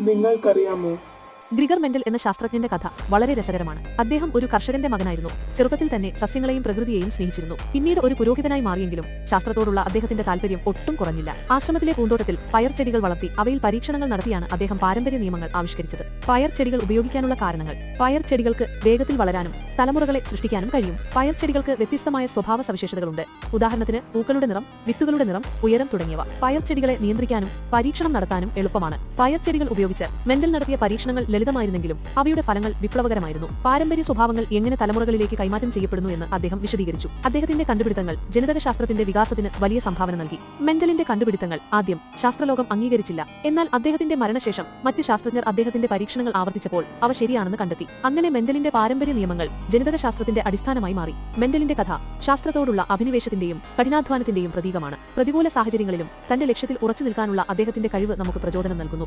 നിങ്ങൾക്കറിയാമോ? Gregor mental എന്ന ശാസ്ത്രജ്ഞന്റെ കഥ വളരെ രസകരമാണ്. അദ്ദേഹം ഒരു കർഷകന്റെ മകനായിരുന്നു. ചെറുപ്പത്തിൽ തന്നെ സസ്യങ്ങളെയും പ്രകൃതിയെയും സ്നേഹിച്ചിരുന്നു. പിന്നീട് ഒരു പുരോഹിതനായി മാറിയെങ്കിലും ശാസ്ത്രത്തോടുള്ള അദ്ദേഹത്തിന്റെ താല്പര്യം ഒട്ടും കുറഞ്ഞില്ല. ആശ്രമത്തിലെ പൂന്തോട്ടത്തിൽ പയർ ചെടികൾ വളർത്തി അവയിൽ പരീക്ഷണങ്ങൾ നടത്തിയാണ് അദ്ദേഹം പാരമ്പര്യ നിയമങ്ങൾ ആവിഷ്കരിച്ചത്. പയർ ചെടികൾ ഉപയോഗിക്കാനുള്ള കാരണങ്ങൾ. പയർ ചെടികൾക്ക് വേഗത്തിൽ വളരാനും തലമുറകളെ സൃഷ്ടിക്കാനും കഴിയും. പയർ ചെടികൾക്ക് വ്യത്യസ്തമായ സ്വഭാവ സവിശേഷതകളുണ്ട്. ഉദാഹരണത്തിന് പൂക്കളുടെ നിറം വിത്തുകളുടെ നിറം ഉയരം തുടങ്ങിയവ. പയർ ചെടികളെ നിയന്ത്രിക്കാനും പരീക്ഷണം നടത്താനും എളുപ്പമാണ്. പയർ ചെടികൾ ഉപയോഗിച്ച് മെന്റൽ നടത്തിയ പരീക്ഷണങ്ങൾ ലളിതമായിരുന്നെങ്കിലും അവയുടെ ഫലങ്ങൾ വിപ്ലവകരമായിരുന്നു. പാരമ്പര്യ സ്വഭാവങ്ങൾ എങ്ങനെ തലമുറകളിലേക്ക് കൈമാറ്റം ചെയ്യപ്പെടുന്നു എന്ന് അദ്ദേഹം വിശദീകരിച്ചു. അദ്ദേഹത്തിന്റെ കണ്ടുപിടുത്തങ്ങൾ ജനിതക ശാസ്ത്രത്തിന്റെ വികാസത്തിന് വലിയ സംഭാവന നൽകി. മെന്റലിന്റെ കണ്ടുപിടുത്തങ്ങൾ ആദ്യം ശാസ്ത്രലോകം അംഗീകരിച്ചില്ല. എന്നാൽ അദ്ദേഹത്തിന്റെ മരണശേഷം മറ്റ് ശാസ്ത്രജ്ഞർ അദ്ദേഹത്തിന്റെ പരീക്ഷണങ്ങൾ ആവർത്തിച്ചപ്പോൾ അവ ശരിയാണെന്ന് കണ്ടെത്തി. അങ്ങനെ മെന്റലിന്റെ പാരമ്പര്യ നിയമങ്ങൾ ജനിതക ശാസ്ത്രത്തിന്റെ അടിസ്ഥാനമായി മാറി. മെന്റലിന്റെ കഥ ശാസ്ത്രത്തോടുള്ള അഭിനിവേശത്തിന്റെയും കഠിനാധ്വാനത്തിന്റെയും പ്രതീകമാണ്. പ്രതികൂല സാഹചര്യങ്ങളിലും തന്റെ ലക്ഷ്യത്തിൽ ഉറച്ചു നിൽക്കാനുള്ള അദ്ദേഹത്തിന്റെ കഴിവ് നമുക്ക് പ്രചോദനം നൽകുന്നു.